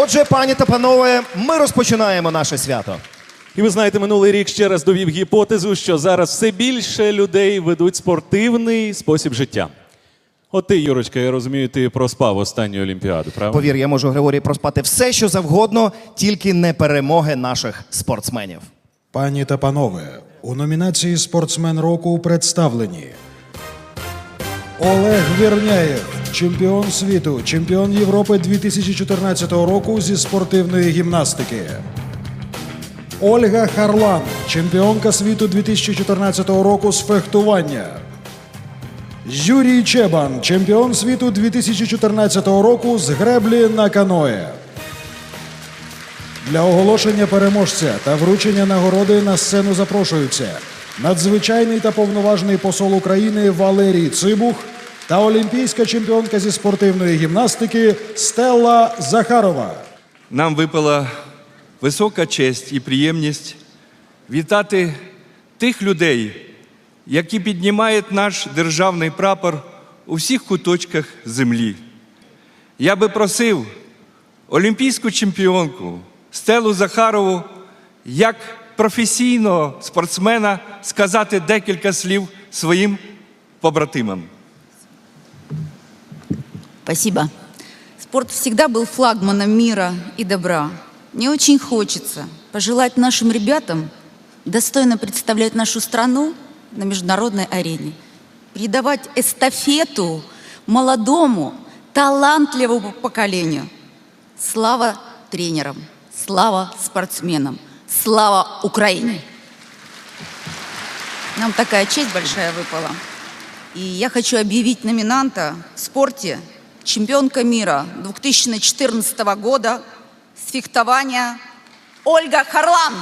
Отже, пані та панове, ми розпочинаємо наше свято. І ви знаєте, минулий рік ще раз довів гіпотезу, що зараз все більше людей ведуть спортивний спосіб життя. От ти, Юрочка, я розумію, ти проспав останню Олімпіаду, правда? Повір, я можу Григорій проспати все, що завгодно, тільки не перемоги наших спортсменів. Пані та панове, у номінації Спортсмен року представлені Олег Вірняєв, чемпіон світу, чемпіон Європи 2014 року зі спортивної гімнастики. Ольга Харлан, чемпіонка світу 2014 року з фехтування. Юрій Чебан, чемпіон світу 2014 року з греблі на каное. Для оголошення переможця та вручення нагороди на сцену запрошуються надзвичайний та повноважний посол України Валерій Цибух та олімпійська чемпіонка зі спортивної гімнастики Стелла Захарова. Нам випала висока честь і приємність вітати тих людей, які піднімають наш державний прапор у всіх куточках землі. Я би просив олімпійську чемпіонку Стелу Захарову як професійного спортсмена сказати декілька слів своїм побратимам. Спасибо. Спорт всегда был флагманом мира и добра. Мне очень хочется пожелать нашим ребятам достойно представлять нашу страну на международной арене, передавать эстафету молодому, талантливому поколению. Слава тренерам, слава спортсменам, слава Украине! Нам такая честь большая выпала. И я хочу объявить номинанта в спорте чемпионка мира 2014 года с фехтования Ольга Харлан.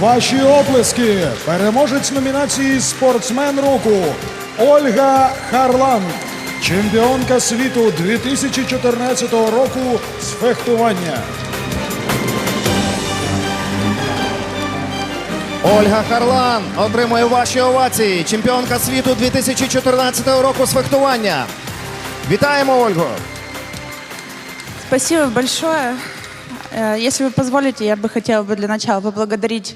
Ваші оплески! Переможець номінації Спортсмен року Ольга Харлан, чемпіонка світу 2014 року з фехтування. Ольга Харлан отримує ваші овації. Чемпіонка світу 2014 року з фехтування. Вітаємо, Ольгу! Спасибо большое. Э, Если вы позволите, я бы хотела бы для начала поблагодарить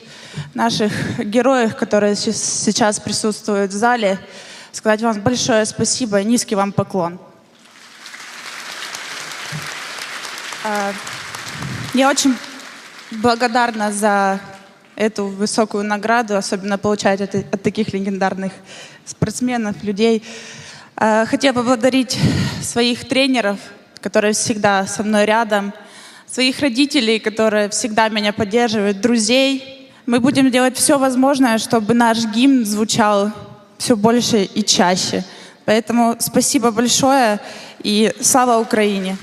наших героев, которые сес- сейчас присутствуют в зале, сказать вам большое спасибо и низкий вам поклон. А, Я очень благодарна за эту высокую награду, особенно получать это от таких легендарных спортсменов, людей. А, Хотела поблагодарить своих тренеров, которые всегда со мной рядом, своих родителей, которые всегда меня поддерживают, друзей. Мы будем делать все возможное, чтобы наш гимн звучал все больше и чаще. Поэтому спасибо большое и слава Украине!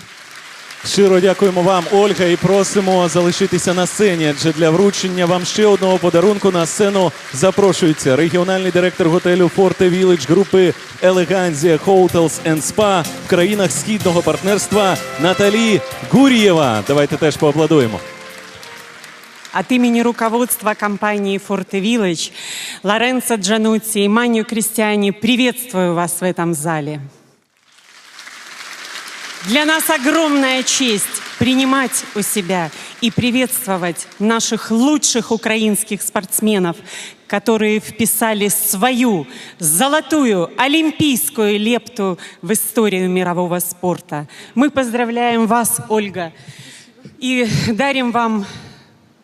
Щиро дякуємо вам, Ольга, і просимо залишитися на сцені. Адже для вручення вам ще одного подарунку на сцену запрошується регіональний директор готелю Форте Village групи Елеганзія Hotels and Spa в країнах східного партнерства Наталі Гур'єва. Давайте теж поаплодуємо. От имени руководства компании «Форте Village Лоренцо Джанутти и Маню Кристиани приветствую вас в этом зале. Для нас огромная честь принимать у себя и приветствовать наших лучших украинских спортсменов, которые вписали свою золотую олимпийскую лепту в историю мирового спорта. Мы поздравляем вас, Ольга, и дарим вам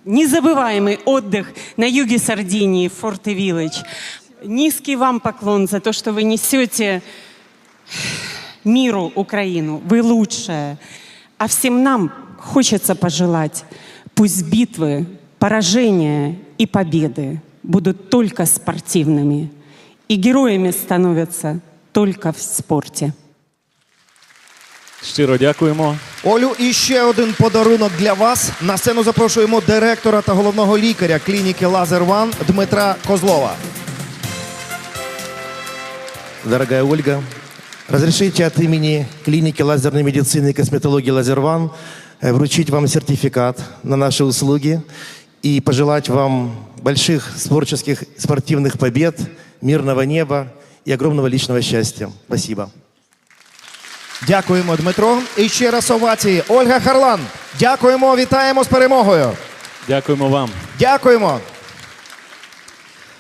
незабываемый отдых на юге Сардинии, в Форте Виллидж. Низкий вам поклон за то, что вы несете миру Украину. Вы лучшая. А всем нам хочется пожелать, пусть битвы, поражения и победы будут только спортивными. И героями становятся только в спорте. Щиро дякуємо. Олю, і ще один подарунок для вас. На сцену запрошуємо директора та головного лікаря клініки Лазер Ван Дмитра Козлова. Дорогая Ольга, разрешите от имени клиники лазерной медицины и косметологии «Лазерван» э, вручить вам сертификат на наши услуги и пожелать вам больших творческих спортивных побед, мирного неба и огромного личного счастья. Спасибо. Дякуємо, Дмитро. І ще раз овації. Ольга Харлан. Дякуємо, вітаємо з перемогою. Дякуємо вам. Дякуємо.